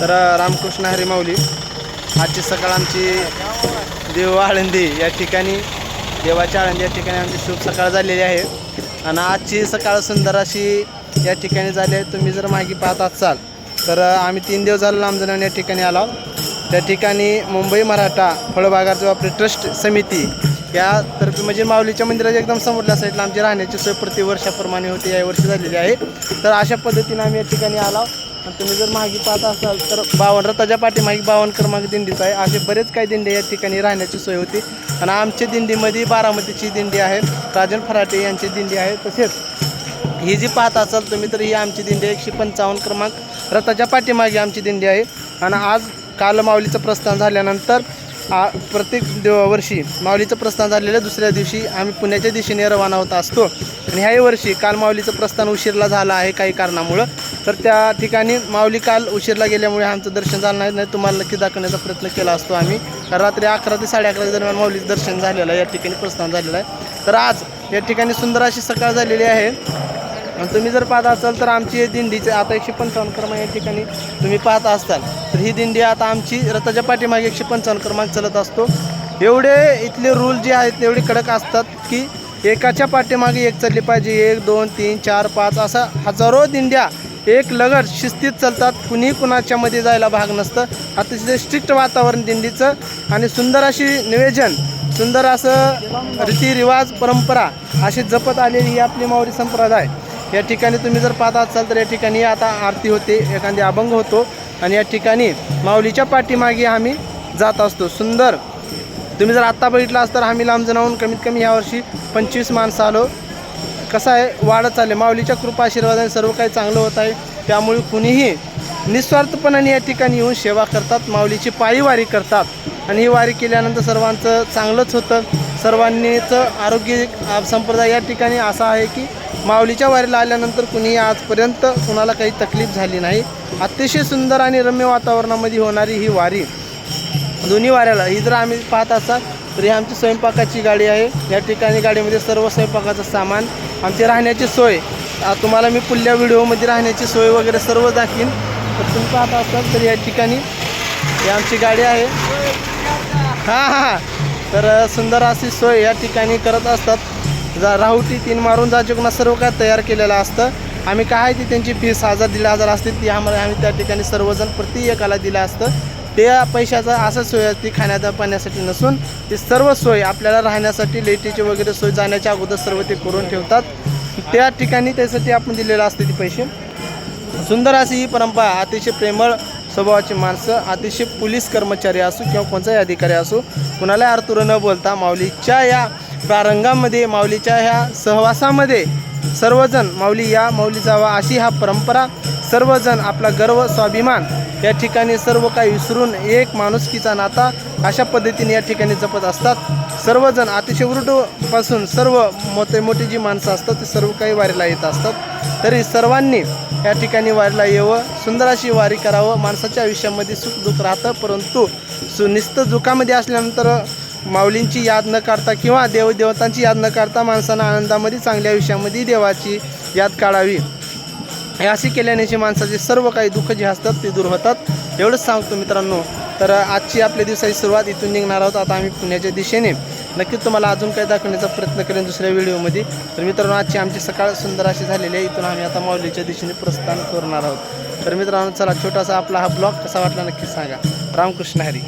तर रामकृष्ण हरी माऊली आजची सकाळ आमची देव आळंदी या ठिकाणी देवाच्या आळंदी या ठिकाणी आमची शुभ सकाळ झालेली आहे. आणि आजची सकाळ सुंदर अशी या ठिकाणी झाली आहे. तुम्ही जर मागे पाहत असाल तर आम्ही तीन दिवस झालं लांबजण या ठिकाणी आलो त्या ठिकाणी मुंबई मराठा फळबागाचं आपली ट्रस्ट समिती यातर्फे म्हणजे माऊलीच्या मंदिराच्या एकदम समोरल्या साईडला आमची राहण्याची सोय प्रतिवर्षाप्रमाणे होती या वर्षी झालेली आहे. तर अशा पद्धतीने आम्ही या ठिकाणी आलो आणि तुम्ही जर मागे पाहत असाल तर बावन रथाच्या पाठीमागे बावन्न क्रमांक दिंडीचा आहे. असे बरेच काही दिंडे या ठिकाणी राहण्याची सोय होती. आणि आमच्या दिंडीमध्ये बारामतीची दिंडी आहे. राजन फराटे यांची दिंडी आहे. तसेच ही जी पाहत असाल तुम्ही तर ही आमची दिंडी आहे एकशे पंचावन्न क्रमांक रथाच्या पाठीमागे आमची दिंडी आहे. आणि आज काल माऊलीचं प्रस्थान झाल्यानंतर आ प्रत्येक वर्षी माऊलीचं प्रस्थान झालेल्या दुसऱ्या दिवशी आम्ही पुण्याच्या दिशेने रवाना होत असतो. आणि ह्याही वर्षी काल माऊलीचं प्रस्थान उशीरला झालं आहे काही कारणामुळं. तर त्या ठिकाणी माऊली काल उशीरला गेल्यामुळे आमचं दर्शन झालं नाही नाही तुम्हाला नक्की दाखवण्याचा प्रयत्न केला असतो आम्ही. रात्री अकरा ते साडे अकरा दरम्यान माऊलीचं दर्शन झालेलं आहे या ठिकाणी प्रस्थान झालेलं आहे. तर आज या ठिकाणी सुंदर अशी सकाळ झालेली आहे. तुम्ही जर पाहत असाल तर आमची दिंडीचे आता एकशे पंचावन्न क्रमांक या ठिकाणी तुम्ही पाहत असाल. तर ही दिंडी आता आमची रथाच्या पाठीमागे एकशे पंचावन्न क्रमांक चालत असतो. एवढे इथले रूल जे आहेत एवढे कडक असतात की एकाच्या पाठीमागे एक चालली पाहिजे एक दोन तीन चार पाच असा हजारो दिंड्या एक लगड शिस्तीत चालतात कुणी कुणाच्यामध्ये जायला भाग नसतं. अतिशय स्ट्रिक्ट वातावरण दिंडीचं आणि सुंदर अशी निवेदन सुंदर असं रीतिरिवाज परंपरा अशी जपत आलेली ही आपली मावरी संप्रदाय. या ठिकाणी तुम्ही जर पाहत असाल तर या ठिकाणी आता आरती होते एखादी अभंग होतो आणि या ठिकाणी माऊलीच्या पाठीमागे आम्ही जात असतो. सुंदर. तुम्ही जर आत्ता बघितला असतं तर आम्ही लांब जणावून कमीत कमी यावर्षी पंचवीस माणसं आलो. कसं आहे? वाढत चालले माऊलीच्या कृपा आशीर्वादाने सर्व काही चांगलं होत आहे. त्यामुळे कुणीही निस्वार्थपणाने या ठिकाणी येऊन सेवा करतात माऊलीची पायी वारी करतात. आणि ही वारी केल्यानंतर सर्वांचं चांगलंच होतं. सर्वांनीच आरोग्य संप्रदाय या ठिकाणी असा आहे की माऊलीच्या वारीला आल्यानंतर कुणीही आजपर्यंत कुणाला काही तकलीफ झाली नाही. अतिशय सुंदर आणि रम्य वातावरणामध्ये होणारी ही वारी दोन्ही वाऱ्याला. ही जर आम्ही पाहत असाल तर ही आमची स्वयंपाकाची गाडी आहे. या ठिकाणी गाडीमध्ये सर्व स्वयंपाकाचं सामान आमची राहण्याची सोय. तुम्हाला मी पुढल्या व्हिडिओमध्ये राहण्याची सोय वगैरे सर्व दाखवीन. तर तुम्ही पाहत असाल तर या ठिकाणी. ही आमची गाडी आहे. हां हां तर सुंदर अशी सोय या ठिकाणी करत असतात. जा राहुटी तीन मारून जा सर्व काय तयार केलेलं असतं. आम्ही काय ती त्यांची फीस हजार दिला हजार असते ती आम्हाला आम्ही त्या ठिकाणी सर्वजण प्रति एकाला दिलं असतं. त्या पैशाचा असं सोय असते खाण्याचा पाण्यासाठी नसून. ती सर्व सोय आपल्याला राहण्यासाठी लेटीची वगैरे सोय जाण्याच्या अगोदर सर्व ते करून ठेवतात. त्या ठिकाणी त्यासाठी आपण दिलेलं असते ती पैसे. सुंदर अशी ही परंपरा अतिशय प्रेमळ स्वभावाची माणसं अतिशय पोलीस कर्मचारी असो किंवा कोणताही अधिकारी असो कुणाला अर्थुर न बोलता माऊलीच्या या प्रारंगामध्ये माऊलीच्या ह्या सहवासामध्ये सर्वजण माऊली या माऊली जावा अशी हा परंपरा सर्वजण आपला गर्व स्वाभिमान या ठिकाणी सर्व काही विसरून एक माणुसकीचा नाता अशा पद्धतीने या ठिकाणी जपत असतात. सर्वजण अतिशय उरुटपासून सर्व मोठे मोठी जी माणसं असतात ती सर्व काही वारीला येत असतात. तरी सर्वांनी या ठिकाणी वारीला येवं सुंदर अशी वारी करावं माणसाच्या आयुष्यामध्ये सुख दुःख राहतं परंतु सुनिस्त दुःखामध्ये असल्यानंतर माऊलींची याद न काढता किंवा देवदेवतांची याद न काढता माणसानं आनंदामध्ये चांगल्या आयुष्यामध्ये देवाची याद काढावी. हे असे केल्याने जे माणसाचे सर्व काही दुःख जे असतात ते दूर होतात. एवढंच सांगतो मित्रांनो. तर आजची आपल्या दिवसाची सुरुवात इथून निघणार आहोत. आता आम्ही पुण्याच्या दिशेने. नक्कीच तुम्हाला अजून काही दाखवण्याचा प्रयत्न करेन दुसऱ्या व्हिडिओमध्ये. तर मित्रांनो आजची आमची सकाळ सुंदर अशी झालेली आहे. इथून आम्ही आता माऊलीच्या दिशेने प्रस्थान करणार आहोत. तर मित्रांनो चला छोटासा आपला हा ब्लॉग कसा वाटला नक्की सांगा. रामकृष्ण हरी.